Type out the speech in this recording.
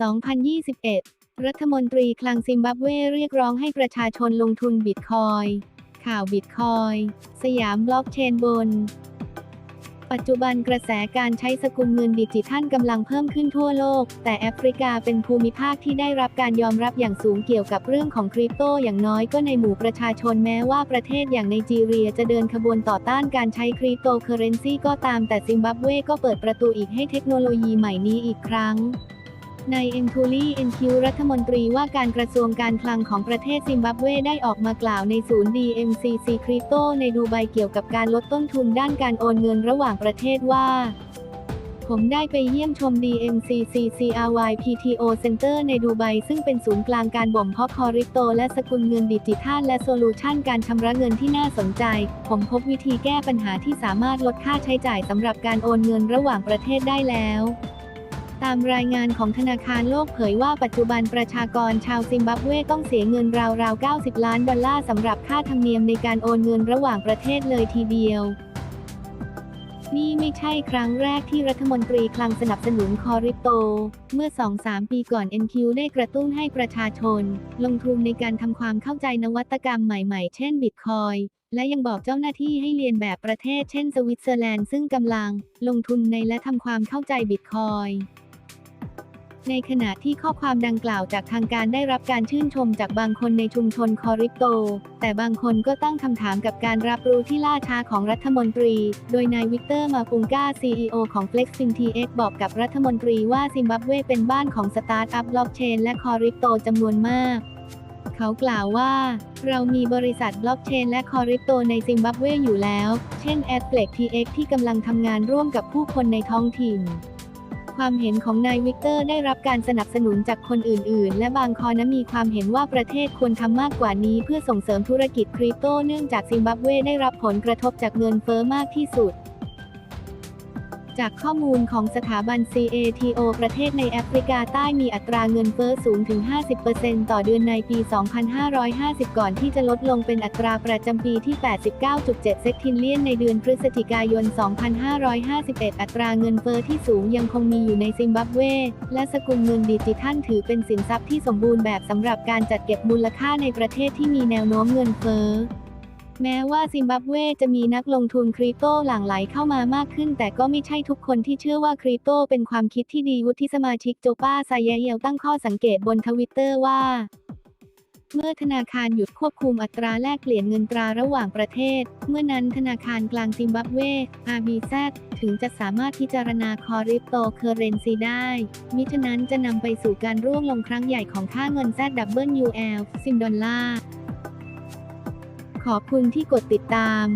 2021 รัฐมนตรีคลังซิมบับเวเรียกร้องให้ประชาชนลงทุนบิตคอยน์ข่าวบิตคอยน์สยามบล็อกเชนบน ปัจจุบันกระแสการใช้สกุลเงินดิจิทัลกำลังเพิ่มขึ้นทั่วโลก แต่แอฟริกาเป็นภูมิภาคที่ได้รับการยอมรับอย่างสูงเกี่ยวกับเรื่องของคริปโตอย่างน้อยก็ในหมู่ประชาชนแม้ว่าประเทศอย่างไนจีเรียจะเดินขบวนต่อต้านการใช้คริปโตเคอเรนซีก็ตามแต่ซิมบับเวก็เปิดประตูอีกให้เทคโนโลยีใหม่นี้อีกครั้ง นายเอ็นทูลี่เอ็นคิวรัฐมนตรีว่าการกระทรวงการคลังของประเทศซิมบับเวได้ออกมากล่าวในศูนย์ DMCC คริปโตในดูไบเกี่ยวกับการลดต้นทุนด้านการโอนเงินระหว่างประเทศว่าผมได้ไปเยี่ยมชม DMCC CRY PTO Center ในดูไบซึ่งเป็นศูนย์กลางการบ่มเพาะคอริปโต และสกุลเงินดิจิทัลและโซลูชันการชำระเงินที่น่าสนใจ ผมพบวิธีแก้ปัญหาที่สามารถลดค่าใช้จ่ายสำหรับการโอนเงินระหว่างประเทศได้แล้ว ตามรายงานของธนาคารโลกเผยว่าปัจจุบันประชากรชาวซิมบับเวต้องเสียเงินราวๆ 90 ล้านดอลลาร์สำหรับค่าธรรมเนียมในการโอนเงินระหว่างประเทศเลยทีเดียว นี่ไม่ใช่ครั้งแรกที่รัฐมนตรีคลังสนับสนุนคอริปโต เมื่อ 2-3 ปีก่อน NQ ได้กระตุ้นให้ประชาชน ลงทุนในการทำความเข้าใจนวัตกรรมใหม่ๆ เช่นบิตคอยและยังบอกเจ้าหน้าที่ให้เรียนแบบประเทศเช่นสวิตเซอร์แลนด์ซึ่งกำลัง ลงทุนในและทำความเข้าใจบิตคอย ในขณะที่ข้อความดังกล่าวจากทางการได้รับการชื่นชมจากบางคนในชุมชนคอริปโต แต่บางคนก็ตั้งคำถามกับการรับรู้ที่ล่าช้าของรัฐมนตรี โดยนายวิกเตอร์มาปุงกา CEO ของ FlexFinTX บอกกับรัฐมนตรีว่าซิมบับเวเป็นบ้านของสตาร์ทอัพบล็อกเชนและคอริปโตจำนวนมากเขากล่าวว่า เรามีบริษัทบล็อกเชนและคอริปโตในซิมบับเวอยู่แล้ว เช่น a d f l e x TX ที่กำลังทำงานร่วมกับผู้คนในท้องถิ่น ความเห็นของนายวิกเตอร์ได้รับการสนับสนุนจากคนอื่น ๆ และบางคอนะมีความเห็นว่าประเทศควรทำมากกว่านี้เพื่อส่งเสริมธุรกิจคริปโตเนื่องจากซิมบับเวได้รับผลกระทบจากเงินเฟ้อมากที่สุด จากข้อมูลของสถาบัน CATO ประเทศในแอฟริกาใต้มีอัตราเงินเฟ้อสูงถึง 50%ต่อเดือนในปี 2550 ก่อนที่จะลดลงเป็นอัตราประจำปีที่ 89.7 เซกทิลเลียนในเดือนพฤศจิกายน 2551 อัตราเงินเฟ้อที่สูงยังคงมีอยู่ในซิมบับเว และสกุลเงินดิจิทัลถือเป็นสินทรัพย์ที่สมบูรณ์แบบสำหรับการจัดเก็บมูลค่าในประเทศที่มีแนวโน้มเงินเฟ้อ แม้ว่าซิมบับเวจะมีนักลงทุนคริปโตหลั่งไหลเข้ามามากขึ้น แต่ก็ไม่ใช่ทุกคนที่เชื่อว่าคริปโตเป็นความคิดที่ดีวุฒิสมาชิกโจป้าไซาเยลตั้งข้อสังเกตบนทวิตเตอร์ว่า เมื่อธนาคารหยุดควบคุมอัตราแลกเปลี่ยนเงินตราระหว่างประเทศ เมื่อนั้นธนาคารกลางซิมบับเว RBZ ถึงจะสามารถพิจารณาคอริปโตเคอเรนซีได้ มิฉะนั้นจะนำไปสู่การร่วงลงครั้งใหญ่ของค่าเงิน ZWL ซิมดอลลาร์ ขอบคุณที่กดติดตาม